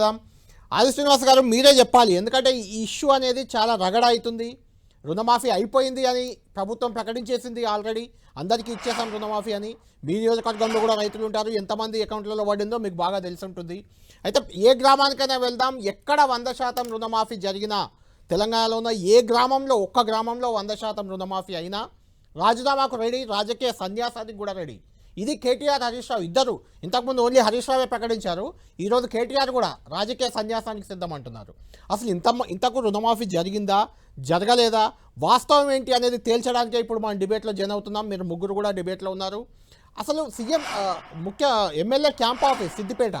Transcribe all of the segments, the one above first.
ఆది శ్రీనివాస్ గారు మీరే చెప్పాలి. ఎందుకంటే ఈ ఇష్యూ అనేది చాలా రగడ అవుతుంది రుణమాఫీ అయిపోయింది అని ప్రభుత్వం ప్రకటించేసింది ఆల్రెడీ. అందరికీ ఇచ్చేసాం రుణమాఫీ అని. మీ నియోజకవర్గంలో కూడా రైతులు ఉంటారు. ఎంతమంది అకౌంట్లలో పడిందో మీకు బాగా తెలిసి ఉంటుంది అయితే ఏ గ్రామానికైనా వెళ్దాం. ఎక్కడ వంద శాతం రుణమాఫీ జరిగినా తెలంగాణలో ఉన్న ఏ గ్రామంలో ఒక్క గ్రామంలో వంద శాతం రుణమాఫీ అయినా రాజీనామాకు రెడీ. రాజకీయ సన్యాసానికి కూడా రెడీ. ఇది కేటీఆర్ హరీష్ రావు ఇద్దరు. ఇంతకుముందు ఓన్లీ హరీష్ రావే ప్రకటించారు. ఈరోజు కేటీఆర్ కూడా రాజకీయ సన్యాసానికి సిద్ధమంటున్నారు. అసలు ఇంత ఇంతకు రుణమాఫీ జరిగిందా? జరగలేదా? వాస్తవం ఏంటి అనేది తేల్చడానికే ఇప్పుడు మనం డిబేట్లో జాయిన్ అవుతున్నాం. మీరు ముగ్గురు కూడా డిబేట్లో ఉన్నారు. అసలు సీఎం ముఖ్య ఎమ్మెల్యే క్యాంప్ ఆఫీస్ సిద్దిపేట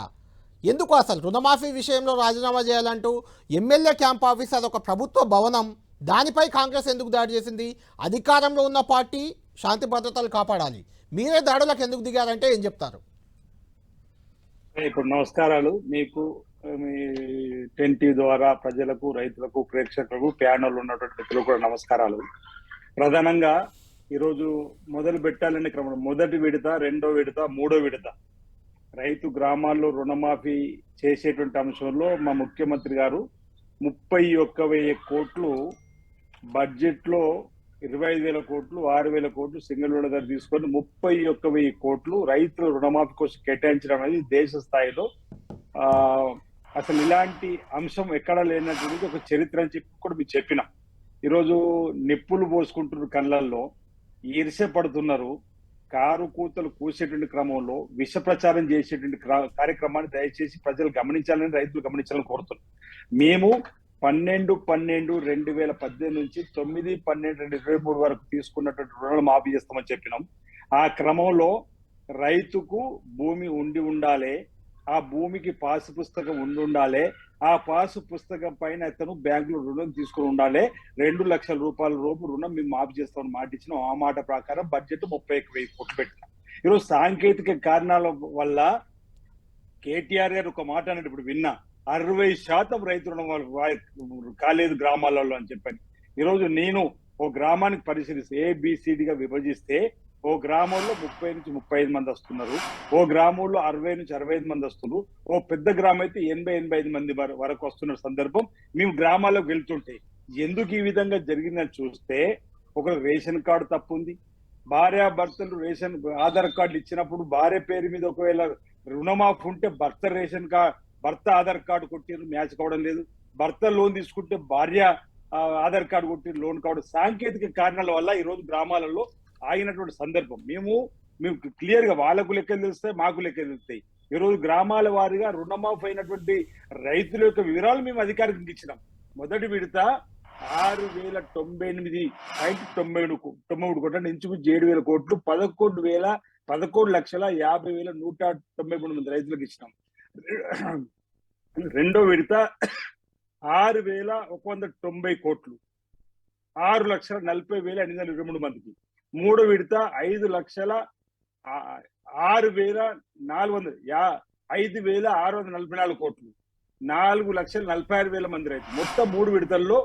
ఎందుకు అసలు రుణమాఫీ విషయంలో రాజీనామా చేయాలంటూ ఎమ్మెల్యే క్యాంప్ ఆఫీస్ అదొక ప్రభుత్వ భవనం. దానిపై కాంగ్రెస్ ఎందుకు దాడి చేసింది? అధికారంలో ఉన్న పార్టీ శాంతి భద్రతలు కాపాడాలి. మీరే దాడులకు ఎందుకు దిగారంటే ఏం చెప్తారు? ఇప్పుడు నమస్కారాలు. మీకు మీ టెన్ ద్వారా ప్రజలకు రైతులకు ప్రేక్షకులకు ప్యానల్ ఉన్నటువంటి వ్యక్తులకు కూడా నమస్కారాలు. ప్రధానంగా ఈరోజు మొదలు పెట్టాలనే క్రమంలో మొదటి విడత రెండో విడత మూడో విడత. రైతు గ్రామాల్లో రుణమాఫీ చేసేటువంటి అంశంలో మా ముఖ్యమంత్రి గారు ముప్పై ఒక్క వెయ్యి కోట్లు బడ్జెట్లో ఇరవై ఐదు వేల కోట్లు ఆరు వేల కోట్లు సింగిల్ విడత తీసుకొని ముప్పై ఒక్క వెయ్యి కోట్లు రైతుల రుణమాఫీ కోసం కేటాయించడం అనేది దేశ స్థాయిలో అసలు ఇలాంటి అంశం ఎక్కడా లేనటువంటి ఒక చరిత్ర అని చెప్పి కూడా మీరు చెప్పిన. ఈరోజు నిప్పులు పోసుకుంటున్నారు కళ్ళల్లో ఈర్ష్య పడుతున్నారు కారు కూతలు కూసేటువంటి క్రమంలో విష ప్రచారం చేసేటువంటి కార్యక్రమాన్ని దయచేసి ప్రజలు గమనించాలని రైతులు గమనించాలని కోరుతున్నాం మేము పన్నెండు పన్నెండు రెండు వేల పద్దెనిమిది నుంచి తొమ్మిది పన్నెండు రెండు ఇరవై మూడు వరకు తీసుకున్నటువంటి రుణాలు మాఫీ చేస్తామని చెప్పినాం. ఆ క్రమంలో రైతుకు భూమి ఉండి ఉండాలి ఆ భూమికి పాసు పుస్తకం ఉండి ఉండాలి ఆ పాసు పుస్తకం పైన అతను బ్యాంకులో రుణం తీసుకుని ఉండాలి రెండు లక్షల రూపాయల రూపు రుణం మేము మాఫీ చేస్తామని మాట ఇచ్చినాం. ఆ మాట ప్రకారం బడ్జెట్ ముప్పై ఒక వెయ్యి కోట్లు పెట్టినాం. ఈరోజు సాంకేతిక కారణాల వల్ల కేటీఆర్ గారు ఒక మాట అన్నట్టు ఇప్పుడు విన్నా. అరవై శాతం రైతు రుణం వాళ్ళు కాలేదు గ్రామాలలో అని చెప్పని. ఈరోజు నేను ఓ గ్రామానికి పరిశీలిస్తే ఏబిసిడిగా విభజిస్తే ఓ గ్రామంలో ముప్పై నుంచి ముప్పై ఐదు మంది వస్తున్నారు. ఓ గ్రామంలో అరవై నుంచి అరవై ఐదు మంది వస్తున్నారు. ఓ పెద్ద గ్రామం అయితే ఎనభై ఎనభై ఐదు మంది వర- వరకు వస్తున్న సందర్భం మేము గ్రామాల్లోకి వెళ్తుంటే ఎందుకు ఈ విధంగా జరిగిందని చూస్తే ఒక రేషన్ కార్డు తప్పు ఉంది భార్య భర్తలు రేషన్ ఆధార్ కార్డులు ఇచ్చినప్పుడు భార్య పేరు మీద ఒకవేళ రుణమాఫీ ఉంటే భర్త రేషన్ కార్డు భర్త ఆధార్ కార్డు కొట్టిరు మ్యాచ్ కావడం లేదు. భర్త లోన్ తీసుకుంటే భార్య ఆధార్ కార్డు కొట్టి లోన్ కావడం సాంకేతిక కారణాల వల్ల ఈ రోజు గ్రామాలలో ఆగినటువంటి సందర్భం. మేము మేము క్లియర్గా వాళ్ళకు లెక్కలు తెలుస్తాయి మాకు లెక్కలు తెలుస్తాయి. ఈ రోజు గ్రామాల వారీగా రుణమాఫీ అయినటువంటి రైతుల యొక్క వివరాలు మేము అధికారికి ఇచ్చినాం. మొదటి విడత ఆరు వేల తొంభై ఎనిమిది పాయింట్ తొంభై తొంభై మూడు కోట్ల ఇంచుమించు ఏడు వేల కోట్లు పదకొండు వేల పదకొండు లక్షల యాభై వేల నూట తొంభై మూడు మంది రైతులకు ఇచ్చినాం. రెండో విడత ఆరు వేల ఒక వంద తొంభై కోట్లు. ఆరు లక్షల నలభై వేల ఎనిమిది వందల ఇరవై మూడు మందికి. మూడో విడత ఐదు లక్షల ఆరు వేల నాలుగు వందల యా ఐదు వేల ఆరు వందల నలభై నాలుగు కోట్లు. నాలుగు లక్షల నలభై ఆరు వేల మంది రైతులు. మొత్తం మూడు విడతల్లో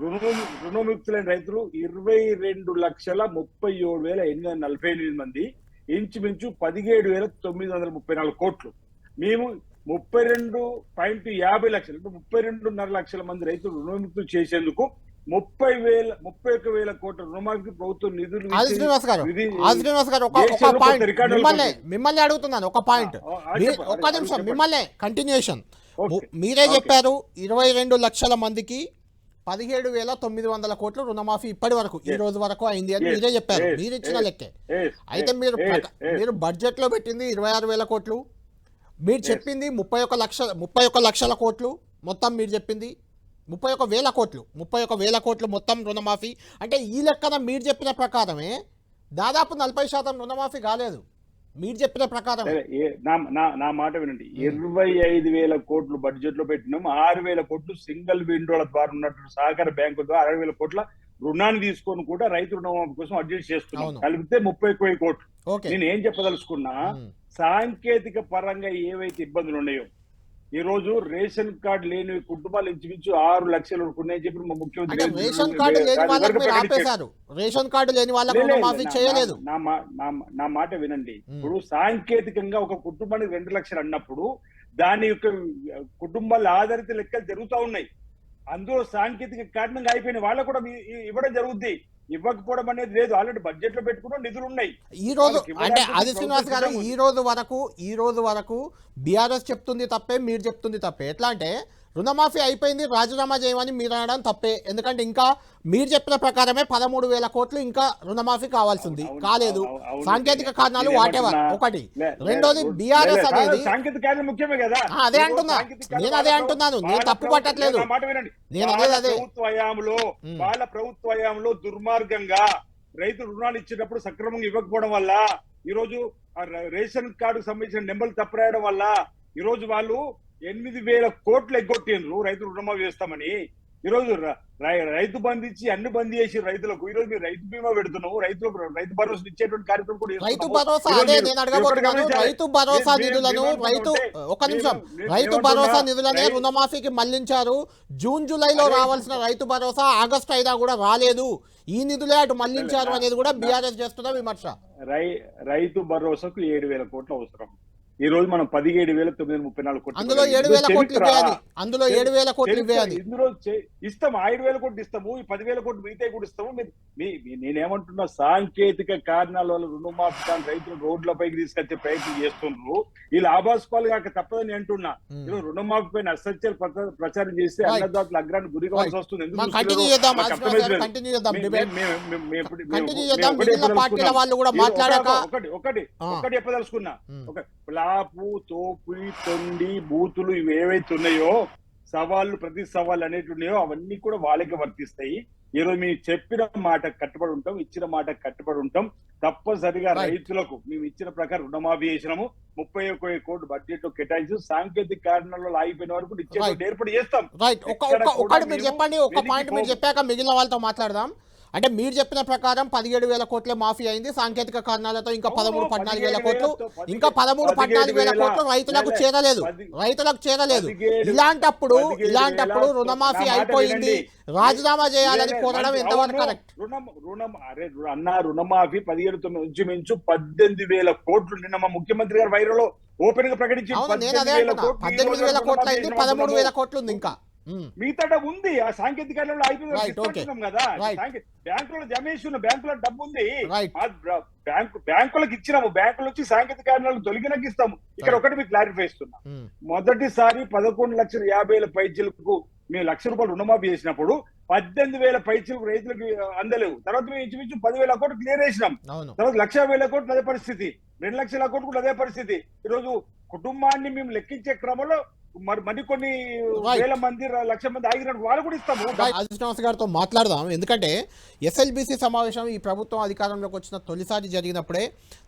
రుణ రుణముక్తులైన రైతులు ఇరవై రెండు లక్షల ముప్పై ఏడు వేల ఎనిమిది వందల నలభై ఎనిమిది మంది. ఇంచుమించు పదిహేడు వేల తొమ్మిది వందల ముప్పై నాలుగు కోట్లు. మేము ముప్పై రెండు పాయింట్ యాభై లక్షలు అంటే ముప్పై రెండున్నర లక్షల మంది రైతులు రుణముక్తులు చేసేందుకు ముప్పై వేల ముప్పై ఒక్క వేల కోట్ల రుణమాఫీ ప్రభుత్వం నిధులు ఒక ఒక మిమ్మల్ని అడుగుతున్నాను ఒక పాయింట్ అది నిమిషం. మిమ్మల్ని కంటిన్యూషన్. మీరే. చెప్పారు ఇరవై రెండు లక్షల మందికి పదిహేడు వేల తొమ్మిది వందల కోట్లు రుణమాఫీ ఇప్పటి వరకు ఈ. రోజు వరకు అయింది అని. మీరే చెప్పారు. మీరు ఇచ్చిన. లెక్కే అయితే మీరు. మీరు బడ్జెట్లో పెట్టింది ఇరవై ఆరు వేల కోట్లు మీరు చెప్పింది ముప్పై ఒక లక్ష ముప్పై ఒక లక్షల కోట్లు మొత్తం మీరు చెప్పింది. ముప్పై ఒక వేల కోట్లు ముప్పై ఒక వేల కోట్లు మొత్తం రుణమాఫీ. అంటే ఈ లెక్కన మీరు చెప్పిన ప్రకారమే దాదాపు నలభై శాతం రుణమాఫీ కాలేదు. మీరు చెప్పిన ప్రకారం. నా మాట వినండి. ఇరవై ఐదు వేల కోట్లు బడ్జెట్లో పెట్టినాం. ఆరు వేల కోట్లు సింగిల్ విండోల ద్వారా ఉన్నటువంటి సహకార బ్యాంకుల ద్వారా అరవై వేల కోట్ల రుణాన్ని తీసుకొని కూడా రైతు రుణమాఫీ కోసం అడ్జస్ట్ చేస్తున్నాం. కలిపితే ముప్పై కోట్లు. నేను ఏం చెప్పదలుచుకున్నా ఉమ్. సాంకేతిక పరంగా ఏవైతే ఇబ్బందులు ఉన్నాయో ఈ రోజు రేషన్ కార్డు లేని కుటుంబాలు ఇంచుమించు ఆరు లక్షలు ఉన్నాయని చెప్పి మా ముఖ్యమంత్రి అంటే రేషన్ కార్డు లేని వాళ్ళకి మీరు ఆపేశారు. రేషన్ కార్డు లేని వాళ్ళకు లే, లే, రుణమాఫీ నా- చేయలేదు. మాట వినండి. ఇప్పుడు సాంకేతికంగా ఒక కుటుంబానికి రెండు లక్షలు అన్నప్పుడు దాని యొక్క కుటుంబాల ఆధారిత లెక్కలు జరుగుతూ ఉన్నాయి. అందులో సాంకేతిక కారణంగా అయిపోయిన వాళ్ళకు కూడా ఇవ్వడం జరుగుద్ది. ఇవ్వకపోవడం అనేది లేదు. ఆల్రెడీ బడ్జెట్లో పెట్టుకున్న నిధులు ఉన్నాయి. ఈ రోజు అంటే అది శ్రీనివాస్ గారు ఈ రోజు వరకు ఈ రోజు వరకు బీఆర్ఎస్ చెప్తుంది తప్పే మీరు చెప్తుంది తప్పే. ఎట్లా అంటే రుణమాఫీ అయిపోయింది రాజీనామా చేయమని మీరు అనడం తప్పే ఎందుకంటే ఇంకా మీరు చెప్పిన ప్రకారమే పదమూడు వేల కోట్లు ఇంకా రుణమాఫీ కావాల్సింది కాలేదు. సాంకేతిక కారణాలు వాటెవర్? ఒకటి రెండోది బీఆర్ఎస్ అనేది అదే అంటున్నా. నేను అదే అంటున్నాను. నేను తప్పు పట్టట్లేదు. నేను అదే. ఉమ్. వాళ్ళ దుర్మార్గంగా రైతు రుణాలు ఇచ్చేటప్పుడు సక్రమంగా ఇవ్వకపోవడం వల్ల ఈ రోజు రేషన్ కార్డుకు సంబంధించిన నెంబర్లు తప్పరాయడం వల్ల ఈ రోజు వాళ్ళు ఎనిమిది వేల కోట్లు ఎగ్గొట్టిండ్రు. రైతు రుణమాఫీ చేస్తామని. ఈ రోజు ర- రై- రైతు బంధు ఇచ్చి అన్ని బంద్ చేసి రైతులకు ఈ రోజు మీరు రైతు బీమా పెడుతున్నావు. రైతులకు రైతు భరోసా ఇచ్చేటువంటి కార్యక్రమం కూడా రైతు. భరోసా అదే నేను అడగబోతున్నాను. రైతు భరోసా నిధులను రైతు ఒక నిమిషం. రైతు? భరోసా నిధులనే రుణమాఫీకి మళ్ళించారు. జూన్ జూలైలో రావాల్సిన రైతు భరోసా ఆగస్టు అయినా కూడా రాలేదు. ఈ నిధులే అటు మళ్ళించారు అనేది కూడా బీఆర్ఎస్ చేస్తున్న విమర్శ. రైతు భరోసాకు ఏడు వేల కోట్లు అవసరం. ఈ రోజు మనం పదిహేడు వేల తొమ్మిది వందల ముప్పై నాలుగు కోట్లు అందులో. ఏడు వేల కోట్లు అందులో ఏడు వేల కోట్లు ఇందులో చే- ఇస్తాం. ఐదు వేల కోట్లు ఇస్తాము. ఈ పదివేల కోట్లు మిగతా కూడా ఇస్తాము. నేనేమంటున్నా సాంకేతిక కారణాల వల్ల రుణమాఫీ కాని రైతులు రోడ్లపైకి తీసుకొచ్చే ప్రయత్నం చేస్తున్నారు ఈ లాభాస్పాలు కాక తప్పదని అంటున్నా. రుణమాఫీ పైన అసత్యాలు ప్రచా- ప్రచారం చేస్తే. అన్నదాతల అగ్రాన్ని గురి కావాల్సి వస్తుంది. ఎందుకు ఒకటే చెప్పదలుచుకున్నాం. వాళ్ళు ఒకటి ఒకటి. ఒకటి ఒక ప్లాపు తోపు తొండి బూతులు ఇవి ఏవైతే ఉన్నాయో సవాళ్ళు ప్రతి సవాళ్ళు అనేవి ఉన్నాయో అవన్నీ కూడా వాళ్ళకి వర్తిస్తాయి ఈ రోజు మేము చెప్పిన మాట కట్టుబడి ఉంటాం ఇచ్చిన మాట కట్టుబడి ఉంటాం తప్పనిసరిగా. రైతులకు మేము ఇచ్చిన ప్రకారం రుణమాఫీ చేసినాము ముప్పై ఒక్క కోటి బడ్జెట్లో కేటాయించి సాంకేతిక కారణాలలో ఆగిపోయిన వరకు ఇచ్చే. ఏర్పాటు చేస్తాం ఒక చెప్పండి ఒక పాయింట్ మీరు. చెప్పాక మిగిలిన వాళ్ళతో మాట్లాడదాం అంటే మీరు చెప్పిన ప్రకారం పదిహేడు వేల కోట్లే మాఫీ అయింది. సాంకేతిక కారణాలతో ఇంకా పదమూడు పద్నాలుగు వేల 17 కోట్లు ఇంకా పదమూడు పద్నాలుగు వేల కోట్లు రైతులకు చేరలేదు. రైతులకు చేరలేదు. ఇలాంటప్పుడు ఇలాంటప్పుడు రుణమాఫీ అయిపోయింది. రాజీనామా చేయాలని కోరడం మంచి- ఎంతవరకు కరెక్ట్? రుణం అరే అన్న రుణమాఫీ పదిహేడు తొమ్మిది ఇంచుమించు పద్దెనిమిది వేల కోట్లు నిన్న మా ముఖ్యమంత్రి గారు వైరలో ఓపెన్గా ప్రకటించి పద్దెనిమిది వేల కోట్లు అయింది పదమూడు వేల కోట్లు ఉంది ఇంకా. మిగతా డబ్బు ఉంది. ఆ సాంకేతికంలో అయిపోయింది కదా. Right. సాంకే- బ్యాంకులో బ్యాంకులో డబ్బు ఉంది. బ్యాంకు బ్యాంకులకు ఇచ్చినాము. బ్యాంకుల నుంచి సాంకేతిక కారణాలు తొలగినకి ఇస్తాము. ఇక్కడ. ఒకటి మీకు క్లారిఫై ఇస్తున్నా ఉమ్. మొదటిసారి పదకొండు లక్షల యాభై వేల పైచీలకు మేము లక్ష రూపాయలు రుణమాఫీ చేసినప్పుడు పద్దెనిమిది వేల పైచీలకు రైతులకు అందలేవు. తర్వాత మేము ఇంచుమించు పదివేల కోట్లు క్లియర్ చేసినాం. తర్వాత లక్ష వేల కోట్లు అదే పరిస్థితి. రెండు లక్షల కోట్లు కూడా అదే పరిస్థితి. ఈరోజు కుటుంబాన్ని మేము లెక్కించే క్రమంలో మరి మరికొన్ని. వేల మంది లక్ష మంది ఆగినట్టు వాళ్ళు కూడా ఇస్తాము. శ్రీనివాస్ గారితో మాట్లాడదాం. ఎందుకంటే ఎస్ఎల్బిసి సమావేశం ఈ ప్రభుత్వం అధికారంలోకి వచ్చిన తొలిసారి జరిగినప్పుడే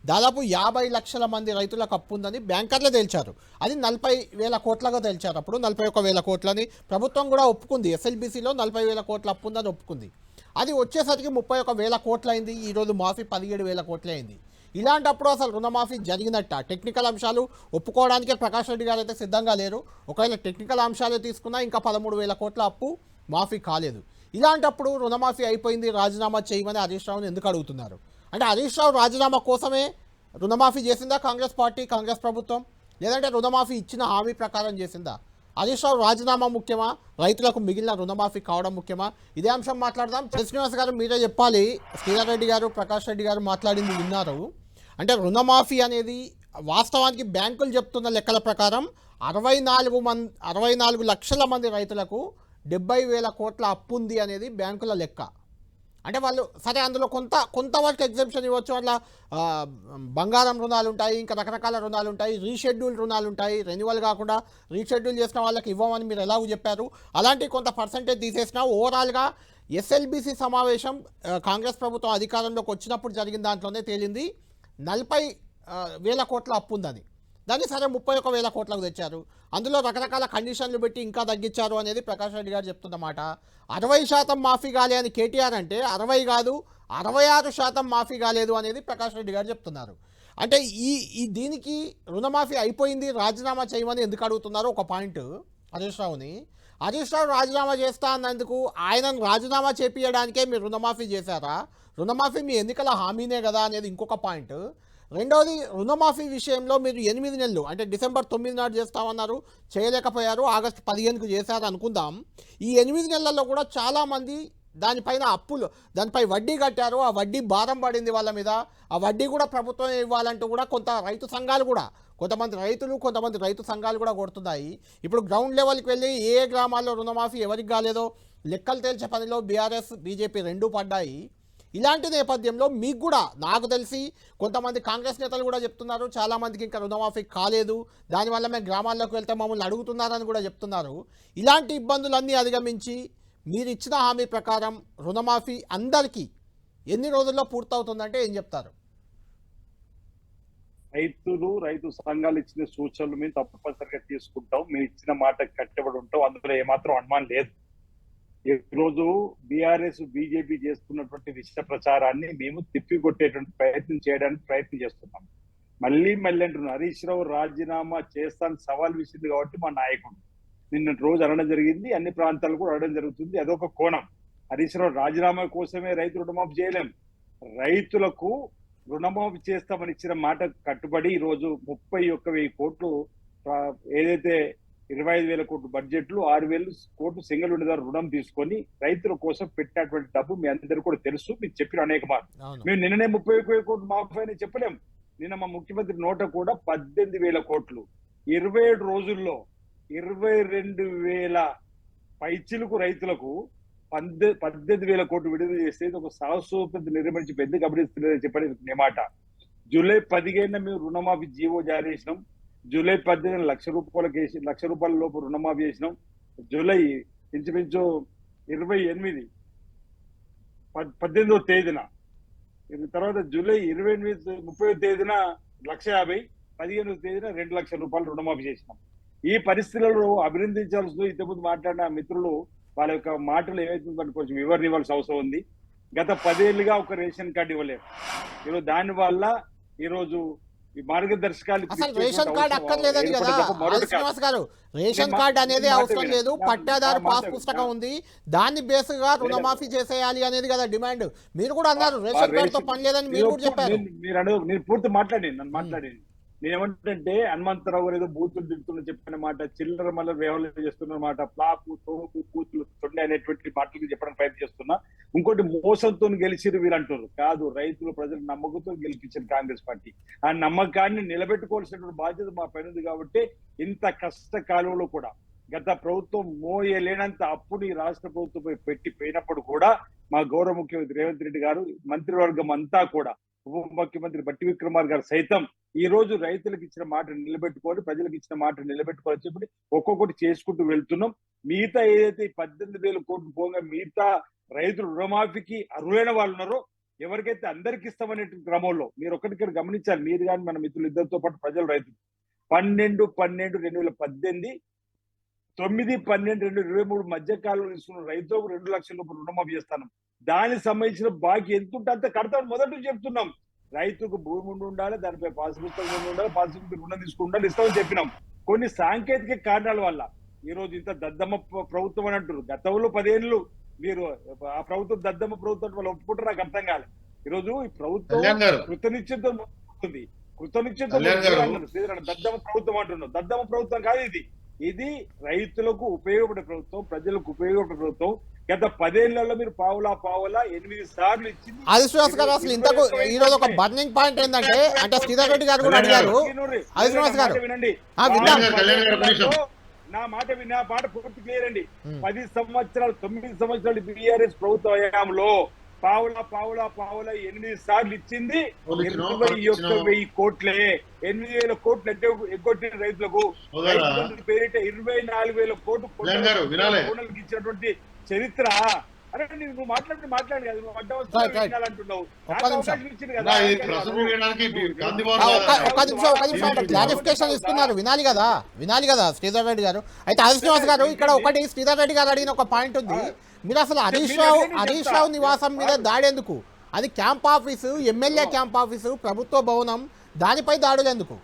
దాదాపు యాభై లక్షల మంది రైతులకు అప్పు ఉందని బ్యాంకర్లే తేల్చారు. అది నలభై వేల కోట్లగా తేల్చారు. అప్పుడు నలభై ఒక వేల కోట్లని ప్రభుత్వం కూడా ఒప్పుకుంది. ఎస్ఎల్బిసిలో నలభై వేల కోట్ల అప్పు ఉందని ఒప్పుకుంది. అది వచ్చేసరికి ముప్పై ఒక వేల కోట్లయింది. ఈరోజు మాఫీ పదిహేడు వేల కోట్లే అయింది. ఇలాంటప్పుడు అసలు రుణమాఫీ జరిగినట్ట? టెక్నికల్ అంశాలు ఒప్పుకోవడానికే ప్రకాష్ రెడ్డి గారు అయితే సిద్ధంగా లేరు. ఒకవేళ టెక్నికల్ అంశాలే తీసుకున్నా ఇంకా పదమూడు వేల కోట్ల అప్పు మాఫీ కాలేదు. ఇలాంటప్పుడు రుణమాఫీ అయిపోయింది రాజీనామా చేయమని హరీష్ రావుని ఎందుకు అడుగుతున్నారు? అంటే హరీష్ రావు రాజీనామా కోసమే రుణమాఫీ చేసిందా కాంగ్రెస్ పార్టీ కాంగ్రెస్ ప్రభుత్వం? లేదంటే రుణమాఫీ ఇచ్చిన హామీ ప్రకారం చేసిందా? హరీష్ రావు రాజీనామా ముఖ్యమా? రైతులకు మిగిలిన రుణమాఫీ కావడం ముఖ్యమా? ఇదే అంశం మాట్లాడదాం. శ్రీనివాస్ గారు మీరే చెప్పాలి. శ్రీధర్ రెడ్డి గారు ప్రకాష్ రెడ్డి గారు మాట్లాడింది విన్నారు. అంటే రుణమాఫీ అనేది వాస్తవానికి బ్యాంకులు చెప్తున్న లెక్కల ప్రకారం అరవై నాలుగు మంది అరవై నాలుగు లక్షల మంది రైతులకు డెబ్బై వేల కోట్ల అప్పు ఉంది అనేది బ్యాంకుల లెక్క. అంటే వాళ్ళు సరే అందులో కొంత కొంతవరకు ఎగ్జిబిషన్ ఇవ్వచ్చు. అట్లా బంగారం రుణాలు ఉంటాయి ఇంకా రకరకాల రుణాలు ఉంటాయి రీషెడ్యూల్ రుణాలు ఉంటాయి. రెన్యువల్ కాకుండా రీషెడ్యూల్ చేసిన వాళ్ళకి ఇవ్వమని మీరు ఎలాగో చెప్పారు. అలాంటి కొంత పర్సంటేజ్ తీసేసినా ఓవరాల్గా ఎస్ఎల్బిసి సమావేశం కాంగ్రెస్ ప్రభుత్వం అధికారంలోకి వచ్చినప్పుడు జరిగిన దాంట్లోనే తేలింది. నలభై వేల కోట్ల అప్పు ఉందని దాన్ని సరే ముప్పై ఒక వేల కోట్లకు తెచ్చారు. అందులో రకరకాల కండిషన్లు పెట్టి ఇంకా తగ్గించారు అనేది ప్రకాష్ రెడ్డి గారు చెప్తున్నమాట. అరవై శాతం మాఫీ కాలే అని కేటీఆర్ అంటే అరవై కాదు అరవై ఆరు శాతం మాఫీ కాలేదు అనేది ప్రకాష్ రెడ్డి గారు చెప్తున్నారు. అంటే ఈ ఈ దీనికి రుణమాఫీ అయిపోయింది రాజీనామా చేయమని ఎందుకు అడుగుతున్నారు? ఒక పాయింట్ హరీష్ రావుని. హరీష్ రావు రాజీనామా చేస్తా అన్నందుకు ఆయనను రాజీనామా చేపించడానికే మీరు రుణమాఫీ చేశారా? రుణమాఫీ మీ ఎన్నికల హామీనే కదా అనేది ఇంకొక పాయింట్. రెండవది రుణమాఫీ విషయంలో మీరు ఎనిమిది నెలలు అంటే డిసెంబర్ తొమ్మిది నాడు చేస్తామన్నారు చేయలేకపోయారు ఆగస్టు పదిహేనుకు చేశారు అనుకుందాం. ఈ ఎనిమిది నెలల్లో కూడా చాలామంది దానిపైన అప్పులు దానిపై వడ్డీ కట్టారు ఆ వడ్డీ భారం పడింది వాళ్ళ మీద ఆ వడ్డీ కూడా ప్రభుత్వం ఇవ్వాలంటూ కూడా కొంత రైతు సంఘాలు కూడా కొంతమంది రైతులు కొంతమంది రైతు సంఘాలు కూడా కొడుతున్నాయి. ఇప్పుడు గ్రౌండ్ లెవెల్కి వెళ్ళి ఏ గ్రామాల్లో రుణమాఫీ ఎవరికి కాలేదో లెక్కలు తేల్చే పనిలో బీఆర్ఎస్ బీజేపీ రెండూ పడ్డాయి. ఇలాంటి నేపథ్యంలో మీకు కూడా నాకు తెలిసి కొంతమంది కాంగ్రెస్ నేతలు కూడా చెప్తున్నారు చాలామందికి ఇంకా రుణమాఫీ కాలేదు దానివల్ల మేము గ్రామాల్లోకి వెళ్తే మమ్మల్ని అడుగుతున్నారని కూడా చెప్తున్నారు. ఇలాంటి ఇబ్బందులన్నీ అధిగమించి మీరు ఇచ్చిన హామీ ప్రకారం రుణమాఫీ అందరికీ ఎన్ని రోజుల్లో పూర్తవుతుందంటే ఏం చెప్తారు? రైతులు రైతు సంఘాలు ఇచ్చిన సూచనలు మేము తప్పనిసరిగా తీసుకుంటాం. మేము ఇచ్చిన మాట కట్టబడి ఉంటాం. అందులో ఏమాత్రం అనుమానం లేదు. ఈరోజు రోజు బీఆర్ఎస్ బీజేపీ చేస్తున్నటువంటి విష ప్రచారాన్ని మేము తిప్పికొట్టేటువంటి ప్రయత్నం చేయడానికి ప్రయత్నం చేస్తున్నాం. మళ్ళీ మళ్ళీ అంటున్నాం హరీష్ రావు రాజీనామా చేస్తాను సవాల్ విసింది కాబట్టి మా నాయకుడు. నిన్న రోజు అనడం జరిగింది అన్ని ప్రాంతాలు కూడా అడగడం జరుగుతుంది. అదొక కోణం. హరీష్ రావు రాజీనామా కోసమే రైతు రుణమాఫీ చేయలేం. రైతులకు రుణమాఫీ చేస్తామని ఇచ్చిన మాట కట్టుబడి ఈరోజు రోజు ముప్పై ఒక్క వెయ్యి కోట్లు ఏదైతే ఇరవై ఐదు వేల కోట్లు బడ్జెట్లు ఆరు వేలు కోట్లు సింగిల్ విడత రుణం తీసుకొని రైతుల కోసం పెట్టినటువంటి డబ్బు మీ అందరికీ కూడా తెలుసు. మీకు చెప్పిన అనేక అవును. మేము నిన్ననే ముప్పై కోట్లు మాఫీ అని చెప్పలేం. నిన్న మా ముఖ్యమంత్రి నోట కూడా పద్దెనిమిది వేల కోట్లు. ఇరవై ఏడు రోజుల్లో ఇరవై రెండు వేల పైచిలకు రైతులకు పద్దె పద్దెనిమిది వేల కోట్లు విడుదల చేస్తే ఇది ఒక సాహసోపతి నిర్మించి పెద్ద గమనిస్తున్నదని చెప్పని మాట. జూలై పదిహేను మేము రుణమాఫీ జీవో జారీ చేసినాం. జూలై పద్దెనిమిది లక్ష రూపాయలకి వేసి లక్ష రూపాయల లోపు రుణమాఫీ చేసినాం. జూలై ఇంచుమించు ఇరవై ఎనిమిది పద్- పద్దెనిమిదవ తేదీన. తర్వాత జూలై ఇరవై ఎనిమిది ముప్పై తేదీన లక్ష యాభై పదిహేనవ తేదీన రెండు లక్షల రూపాయలు రుణమాఫీ చేసినాం. ఈ పరిస్థితులలో అభినందించాల్సిన ఇంతకుముందు మాట్లాడిన మిత్రులు వాళ్ళ యొక్క మాటలు ఏమైతుందని కొంచెం వివరణ ఇవ్వాల్సిన అవసరం ఉంది. గత పదేళ్ళుగా ఒక రేషన్ కార్డు ఇవ్వలేరు ఈరోజు దాని వల్ల ఈరోజు ఈ మార్గదర్శకాలు అసలు రేషన్ కార్డు అక్కర్లేదని కదా. శ్రీనివాస్ గారు రేషన్ కార్డు అనేది అవసరం. లేదు పట్టాదారు పాస్. పుస్తకం ఉంది దాన్ని బేస్గా రుణమాఫీ చేసేయాలి అనేది కదా డిమాండ్ మీరు కూడా అన్నారు రేషన్ కార్డుతో పని లేదని మీరు కూడా చెప్పారు మీరు అడగ నేను పూర్తి మాట్లాడి నన్ను మాట్లాడి నేను హనుమంతరావు గారు ఏదో బూతులు తిడుతున్న చెప్పిన మాట చిల్లర మల్ల వ్యవహారం చేస్తున్న మాట ప్లాపు తోపు కూతులు తొండి అనేటువంటి మాటలు చెప్పడానికి ప్రయత్నం చేస్తున్నా. ఇంకోటి మోసంతో గెలిచిరు వీరు అంటారు కాదు రైతులు ప్రజలు నమ్మకంతో గెలిపించారు కాంగ్రెస్ పార్టీ. ఆ నమ్మకాన్ని నిలబెట్టుకోవాల్సినటువంటి బాధ్యత మా పైన ఉంది కాబట్టి ఇంత కష్ట కాలంలో కూడా గత ప్రభుత్వం మోయలేనంత అప్పుని ఈ రాష్ట్ర ప్రభుత్వం పెట్టి పోయినప్పుడు కూడా మా గౌరవ ముఖ్యమంత్రి రేవంత్ రెడ్డి గారు మంత్రివర్గం అంతా కూడా ఉప ముఖ్యమంత్రి బట్టి విక్రమార్ గారు సైతం ఈ రోజు రైతులకు ఇచ్చిన మాట నిలబెట్టుకొని ప్రజలకు ఇచ్చిన మాట నిలబెట్టుకోవాలని చెప్పి ఒక్కొక్కటి చేసుకుంటూ వెళ్తున్నాం. మిగతా ఏదైతే ఈ పద్దెనిమిది వేల కోట్లు పోగా మిగతా రైతులు రుణమాఫీకి అర్హులైన వాళ్ళు ఉన్నారో ఎవరికైతే అందరికి ఇస్తామనే క్రమంలో మీరు ఒకటికి గమనించాలి మీరు కానీ మన మిత్రులు ఇద్దరితో పాటు ప్రజలు రైతులు. పన్నెండు పన్నెండు రెండు వేల పద్దెనిమిది తొమ్మిది పన్నెండు రెండు ఇరవై మూడు మధ్య కాలంలో తీసుకున్న రైతులకు రెండు లక్షల రూపాయలు రుణమాఫీ చేస్తాను. దానికి సంబంధించిన బాకీ ఎంత ఉంటే అంత కడతాం మొదటి చెప్తున్నాం. రైతుకు భూమి ఉండి ఉండాలి దానిపై పాస్ పుస్తకం ఉండి ఉండాలి పాస్ పుస్తకం రుణం తీసుకుండాలి ఇస్తామని చెప్పినాం. కొన్ని సాంకేతిక కారణాల వల్ల ఈ రోజు ఇంత దద్దమ్మ ప్ర- ప్రభుత్వం అని అంటారు గతంలో పదేళ్ళు మీరు ఆ ప్రభుత్వం దద్దమ్మ ప్రభుత్వం వాళ్ళు ఒప్పుకుంటారు నాకు అర్థం కాలేదు ఈ రోజు ఈ ప్రభుత్వం గారు. ముందుకు శ్రీధరన్ దద్దమ్మ ప్రభుత్వం అంటున్నాం దద్దమ్మ ప్రభుత్వం కాదు ఇది. ఇది రైతులకు ఉపయోగపడే ప్రభుత్వం ప్రజలకు ఉపయోగపడే ప్రభుత్వం గత పదేళ్ళలో మీరు పావులా పావులా ఎనిమిది సార్లు ఇచ్చింది. శ్రీనివాస్ గారు అసలు ఇంతకు ఈ రోజు ఒక బర్నింగ్ పాయింట్ ఏంటంటే అంటే శ్రీధర్ రెడ్డి గారు కూడా అడిగారు. శ్రీనివాస్ గారు. వినండి. నా మాట విని ఆ మాట పూర్తి క్లియర్ అండి. పది సంవత్సరాలు తొమ్మిది సంవత్సరాలు బీఆర్ఎస్ ప్రభుత్వ హయాంలో పావులా పావులా పావులా ఎనిమిది సార్లు ఇచ్చింది. ఇరవై ఒక్క. వెయ్యి కోట్లే. ఎనిమిది వేల కోట్లు అంటే ఎగ్గొట్టిన రైతులకు పేరిట ఇరవై నాలుగు వేల కోట్లు ఇచ్చినటువంటి చరిత్ర. అరే నువ్వు మాట్లాడి మాట్లాడి కదా నువ్వు అడ్డం క్లారిఫికేషన్ ఇస్తున్నారు. వినాలి కదా వినాలి కదా శ్రీధర్ రెడ్డి గారు. అయితే ఆది శ్రీనివాస్ గారు ఇక్కడ ఒకటి శ్రీధర్ రెడ్డి గారు అడిగిన ఒక పాయింట్ ఉంది. మీరు అసలు హరీష్ రావు హరీష్ రావు నివాసం మీద దాడి ఎందుకు? అది camp office MLA camp office ప్రభుత్వ భవనం దానిపై దాడులు ఎందుకు?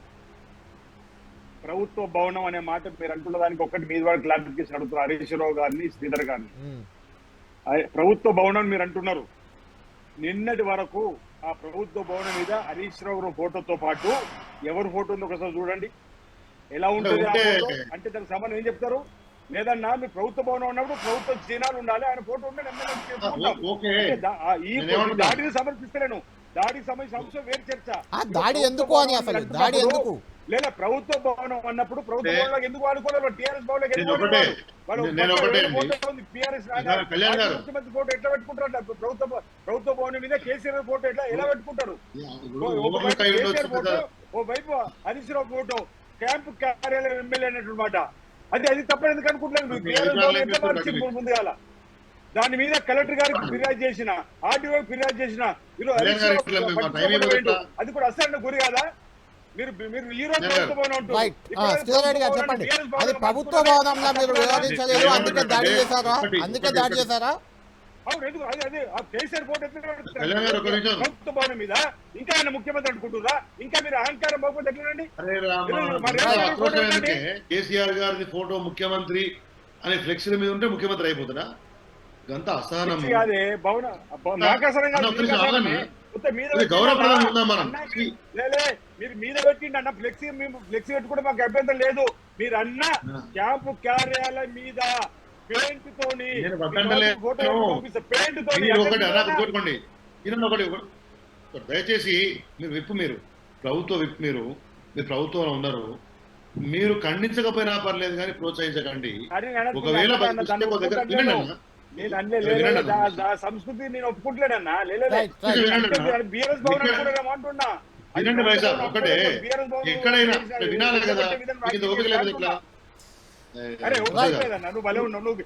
ప్రభుత్వ భవనం అనే మాట మీరు అంటున్న దానికి ఒకటి మీద వాడు క్లారిఫికేషన్ అడుగుతున్నారు. హరీష్ రావు గారిని శ్రీధర్ గారిని. ప్రభుత్వ భవనం మీరు అంటున్నారు. నిన్నటి వరకు ఆ ప్రభుత్వ భవనం మీద హరీష్ రావు గారి ఫోటోతో పాటు ఎవరి ఫోటో ఉందో ఒకసారి చూడండి. ఎలా ఉంటుంది? అంటే దానికి సంబంధం ఏం చెప్తారు? లేదన్నా మీ ప్రభుత్వ భవనం ఉన్నప్పుడు ప్రభుత్వ చిహ్నాలు ఉండాలి ఆయన ఫోటో నేనేమంటున్నా? దాడిని సమర్పిస్తలేను దాడికి సంబంధించిన అంశం వేరు చర్చ. ఆ దాడి ఎందుకు అని అసలు? దాడి ఎందుకు? లేదా ప్రభుత్వ భవనం అన్నప్పుడు ప్రభుత్వ అంటే- భవనంలో ఎందుకు వాడుకోలేదు? టీఆర్ఎస్ భవనంలో నేను ఎందుకు. ఫోటో ఎట్లా పెట్టుకుంటారు ప్రభుత్వ ప్రభుత్వ భవనం మీద కేసీఆర్ ఫోటో ఎట్లా ఎలా పెట్టుకుంటారు? ఓ- కేసీఆర్ ఫోటో వైపు హరీష్ రావు ఫోటో క్యాంప్ కార్యాలయం ఎమ్మెల్యే అన్నమాట అది అది తప్ప ఎందుకు అనుకుంటున్నాను టీఆర్ఎస్ భవనం ఎట్లా మార్చింది? ముందుగాల? దాని మీద కలెక్టర్ గారికి ఫిర్యాదు చేసిన ఆర్టీఓ ఫిర్యాదు చేసిన. అది కూడా అసలు గురి కదా? చెప్పండి. అది ప్రభుత్వ. భవనంలో మీరు వివరించలేదు ఏమన్నా అందుకే దాడి చేశారా? అందుకే దాడి. చేశారా? గారు మీద ఇంకా ఆయన ముఖ్యమంత్రి అనుకుంటున్నారా? ఇంకా మీరు అహంకారం పోకపోతే ఎట్లండి? కేసీఆర్ గారిది ఫోటో ముఖ్యమంత్రి అనే ఫ్లెక్సీల మీద ఉంటే ముఖ్యమంత్రి అయిపోతాడా ఇదంతా అసహనం. కాదే భవన మీ- మీరు మీద పెట్టిండి అన్న ఫ్లెక్సీ మేము ఫ్లెక్సీ పెట్టుకుంటే మాకు అభ్యంతరం లేదు. మీరు అన్న. క్యాంపు కార్యాలయం మీద పెయింట్ తోని. పెయింట్ తోని ఒకటి. దయచేసి మీరు విప్పు మీరు. ప్రభుత్వ విప్ మీరు. మీరు ప్రభుత్వంలో ఉన్నారు మీరు ఖండించకపోయినా పర్లేదు కానీ ప్రోత్సహించకండి. అని నేను అన్న, లేదు సంస్కృతి నేను ఒప్పుకుంటలేనన్నా. లేదు. బీఆర్ఎస్ భవన్ ఇక్కడ- అనుకున్నారేమో అంటున్నా. అది వినండి భాయ్ భవన్ ఒకటే. ఎక్కడైనా వినాలి కదా. ఓపిక లేకపోతే ఎట్లా అరే నువ్వు భలే ఉన్నావు నువ్వు